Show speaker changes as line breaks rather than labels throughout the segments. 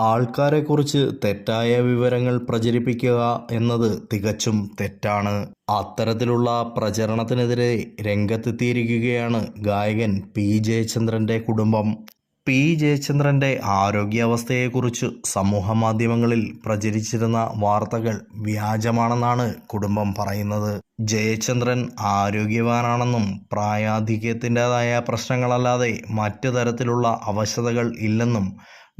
ആൾക്കാരെക്കുറിച്ച് തെറ്റായ വിവരങ്ങൾ പ്രചരിപ്പിക്കുക എന്നത് തികച്ചും തെറ്റാണ്. അത്തരത്തിലുള്ള പ്രചരണത്തിനെതിരെ രംഗത്തെത്തിയിരിക്കുകയാണ് ഗായകൻ പി. ജയചന്ദ്രന്റെ കുടുംബം. പി. ജയചന്ദ്രന്റെ ആരോഗ്യാവസ്ഥയെക്കുറിച്ച് സമൂഹമാധ്യമങ്ങളിൽ പ്രചരിച്ചിരുന്ന വാർത്തകൾ വ്യാജമാണെന്നാണ് കുടുംബം പറയുന്നത്. ജയചന്ദ്രൻ ആരോഗ്യവാനാണെന്നും പ്രായാധിക്യത്തിന്റെതായ പ്രശ്നങ്ങളല്ലാതെ മറ്റു തരത്തിലുള്ള അവശതകൾ ഇല്ലെന്നും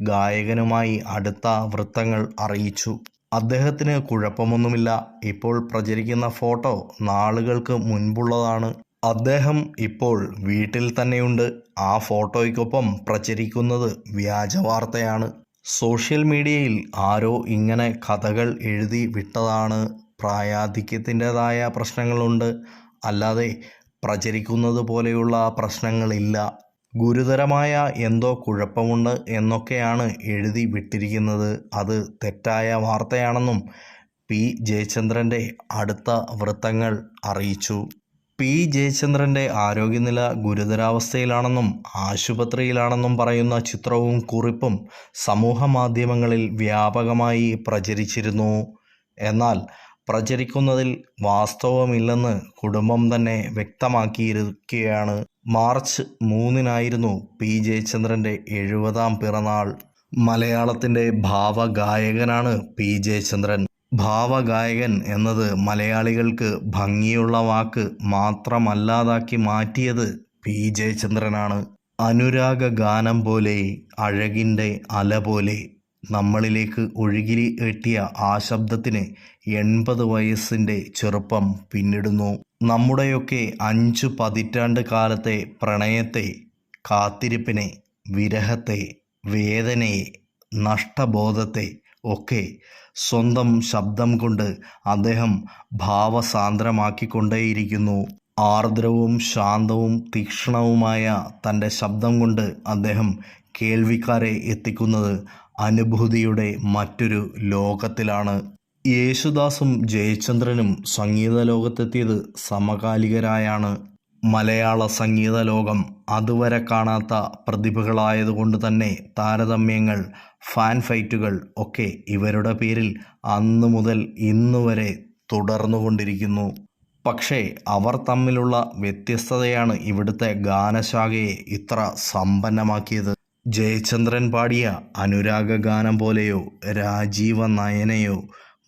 ഗായകനുമായി അടുത്ത വൃത്തങ്ങൾ അറിയിച്ചു. അദ്ദേഹത്തിന് കുഴപ്പമൊന്നുമില്ല. ഇപ്പോൾ പ്രചരിക്കുന്ന ഫോട്ടോ നാളുകൾക്ക് മുൻപുള്ളതാണ്. അദ്ദേഹം ഇപ്പോൾ വീട്ടിൽ തന്നെയുണ്ട്. ആ ഫോട്ടോയ്ക്കൊപ്പം പ്രചരിക്കുന്നത് വ്യാജ വാർത്തയാണ് സോഷ്യൽ മീഡിയയിൽ ആരോ ഇങ്ങനെ കഥകൾ എഴുതി വിട്ടതാണ്. പ്രായാധിക്യത്തിന്റെതായ പ്രശ്നങ്ങളുണ്ട്. അല്ലാതെ പ്രചരിക്കുന്നത് പോലെയുള്ള പ്രശ്നങ്ങളില്ല. ഗുരുതരമായ എന്തോ കുഴപ്പമുണ്ട് എന്നൊക്കെയാണ് എഴുതി വിട്ടിരിക്കുന്നത്. അത് തെറ്റായ വാർത്തയാണെന്നും പി. ജയചന്ദ്രന്റെ അടുത്ത വൃത്തങ്ങൾ അറിയിച്ചു. പി. ജയചന്ദ്രന്റെ ആരോഗ്യനില ഗുരുതരാവസ്ഥയിലാണെന്നും ആശുപത്രിയിലാണെന്നും പറയുന്ന ചിത്രവും കുറിപ്പും സമൂഹ മാധ്യമങ്ങളിൽ വ്യാപകമായി പ്രചരിച്ചിരുന്നു. എന്നാൽ പ്രചരിക്കുന്നതിൽ വാസ്തവമില്ലെന്ന് കുടുംബം തന്നെ വ്യക്തമാക്കിയിരിക്കുകയാണ്. March മൂന്നിനായിരുന്നു P. ജയചന്ദ്രന്റെ എഴുപതാം പിറന്നാൾ. മലയാളത്തിന്റെ ഭാവഗായകനാണ് പി. ജയചന്ദ്രൻ. ഭാവഗായകൻ എന്നത് മലയാളികൾക്ക് ഭംഗിയുള്ള വാക്ക് മാത്രമല്ലാതാക്കി മാറ്റിയത് പി. ജയചന്ദ്രനാണ്. അനുരാഗ ഗാനം പോലെ അഴകിന്റെ അല പോലെ നമ്മളിലേക്ക് ഒഴുകി എത്തിയ ആ ശബ്ദത്തിന് എൺപത് വയസ്സിന്റെ ചെറുപ്പം പിന്നിടുന്നു. നമ്മുടെയൊക്കെ അഞ്ചു പതിറ്റാണ്ട് കാലത്തെ പ്രണയത്തെ കാത്തിരിപ്പിനെ വിരഹത്തെ വേദനയെ നഷ്ടബോധത്തെ ഒക്കെ സ്വന്തം ശബ്ദം കൊണ്ട് അദ്ദേഹം ഭാവസാന്ദ്രമാക്കിക്കൊണ്ടേയിരിക്കുന്നു. ആർദ്രവും ശാന്തവും തീക്ഷ്ണവുമായ തന്റെ ശബ്ദം കൊണ്ട് അദ്ദേഹം കേൾവിക്കാരെ എത്തിക്കുന്നത് അനുഭൂതിയുടെ മറ്റൊരു ലോകത്തിലാണ്. യേശുദാസും ജയചന്ദ്രനും സംഗീത ലോകത്തെത്തിയത് സമകാലികരായാണ്. മലയാള സംഗീത ലോകം അതുവരെ കാണാത്ത പ്രതിഭകളായതുകൊണ്ട് തന്നെ താരതമ്യങ്ങൾ ഫാൻ ഫൈറ്റുകൾ ഒക്കെ ഇവരുടെ പേരിൽ അന്നു മുതൽ ഇന്നു വരെ തുടർന്നുകൊണ്ടിരിക്കുന്നു. പക്ഷേ അവർ തമ്മിലുള്ള വ്യത്യസ്തതയാണ് ഇവിടുത്തെ ഗാനശാഖയെ ഇത്ര സമ്പന്നമാക്കിയത്. ജയചന്ദ്രൻ പാടിയ അനുരാഗ ഗാനം പോലെയോ രാജീവ നയനയോ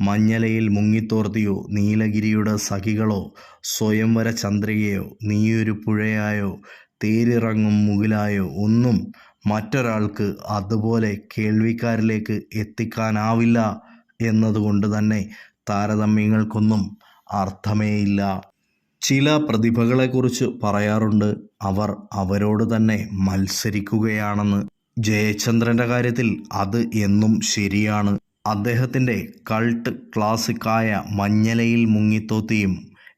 മഞ്ഞലയിൽ മുങ്ങിത്തോർത്തിയോ നീലഗിരിയുടെ സഖികളോ സ്വയംവര ചന്ദ്രികയോ നീയൊരു പുഴയായോ തേരിറങ്ങും മുകിലായോ ഒന്നും മറ്റൊരാൾക്ക് അതുപോലെ കേൾവിക്കാരിലേക്ക് എത്തിക്കാനാവില്ല എന്നതുകൊണ്ട് തന്നെ താരതമ്യങ്ങൾക്കൊന്നും അർത്ഥമേയില്ല. ചില പ്രതിഭകളെക്കുറിച്ച് പറയാറുണ്ട്. അവർ അവരോട് തന്നെ മത്സരിക്കുകയാണെന്ന്. ജയചന്ദ്രന്റെ കാര്യത്തിൽ അത് എന്നും ശരിയാണ്. അദ്ദേഹത്തിന്റെ കൾട്ട് ക്ലാസിക്കായ മഞ്ഞലയിൽ മുങ്ങിത്തോത്തിയും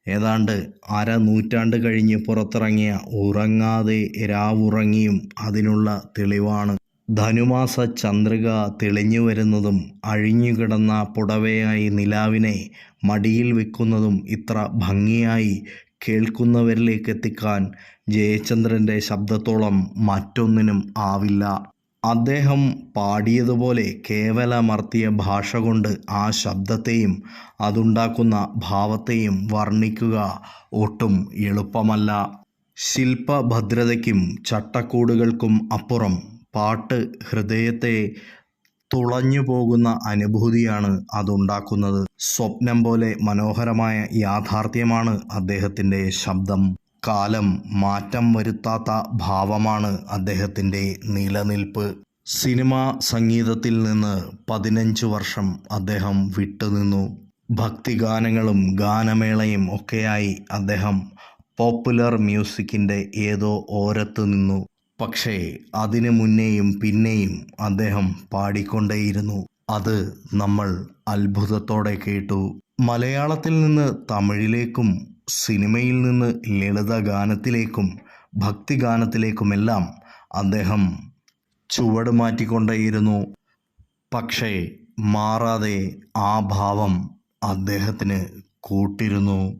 ഏതാണ്ട് അര നൂറ്റാണ്ട് കഴിഞ്ഞ് പുറത്തിറങ്ങിയ ഉറങ്ങാതെ രാവുറങ്ങിയും അതിനുള്ള തെളിവാണ്. ധനുമാസ ചന്ദ്രിക തെളിഞ്ഞു വരുന്നതും അഴിഞ്ഞുകിടന്ന പുടവയായി നിലാവിനെ മടിയിൽ വെക്കുന്നതും ഇത്ര ഭംഗിയായി കേൾക്കുന്നവരിലേക്ക് എത്തിക്കാൻ ജയചന്ദ്രന്റെ ശബ്ദത്തോളം മറ്റൊന്നിനും ആവില്ല. അദ്ദേഹം പാടിയതുപോലെ കേവലമർത്തിയ ഭാഷ കൊണ്ട് ആ ശബ്ദത്തെയും അതുണ്ടാക്കുന്ന ഭാവത്തെയും വർണിക്കുക ഒട്ടും എളുപ്പമല്ല. ശില്പഭദ്രതയ്ക്കും ചട്ടക്കൂടുകൾക്കും അപ്പുറം പാട്ട് ഹൃദയത്തെ തുളഞ്ഞു പോകുന്ന അനുഭൂതിയാണ് അതുണ്ടാക്കുന്നത്. സ്വപ്നം പോലെ മനോഹരമായ യാഥാർത്ഥ്യമാണ് അദ്ദേഹത്തിന്റെ ശബ്ദം. കാലം മാറ്റം വരുത്താത്ത ഭാവമാണ് അദ്ദേഹത്തിന്റെ നിലനിൽപ്പ്. സിനിമാ സംഗീതത്തിൽ നിന്ന് പതിനഞ്ച് വർഷം അദ്ദേഹം വിട്ടുനിന്നു. ഭക്തിഗാനങ്ങളും ഗാനമേളയും ഒക്കെയായി അദ്ദേഹം പോപ്പുലർ മ്യൂസിക്കിന്റെ ഏതോ ഓരത്ത് നിന്നു പക്ഷേ അതിനു മുന്നേയും പിന്നെയും അദ്ദേഹം പാടിക്കൊണ്ടേയിരുന്നു. അത് നമ്മൾ അത്ഭുതത്തോടെ കേട്ടു. മലയാളത്തിൽ നിന്ന് തമിഴിലേക്കും സിനിമയിൽ നിന്ന് ലളിത ഗാനത്തിലേക്കും ഭക്തിഗാനത്തിലേക്കുമെല്ലാം അദ്ദേഹം ചുവട് മാറ്റിക്കൊണ്ടേയിരുന്നു. പക്ഷേ മാറാതെ ആ ഭാവം അദ്ദേഹത്തിന് കൂട്ടിരുന്നു.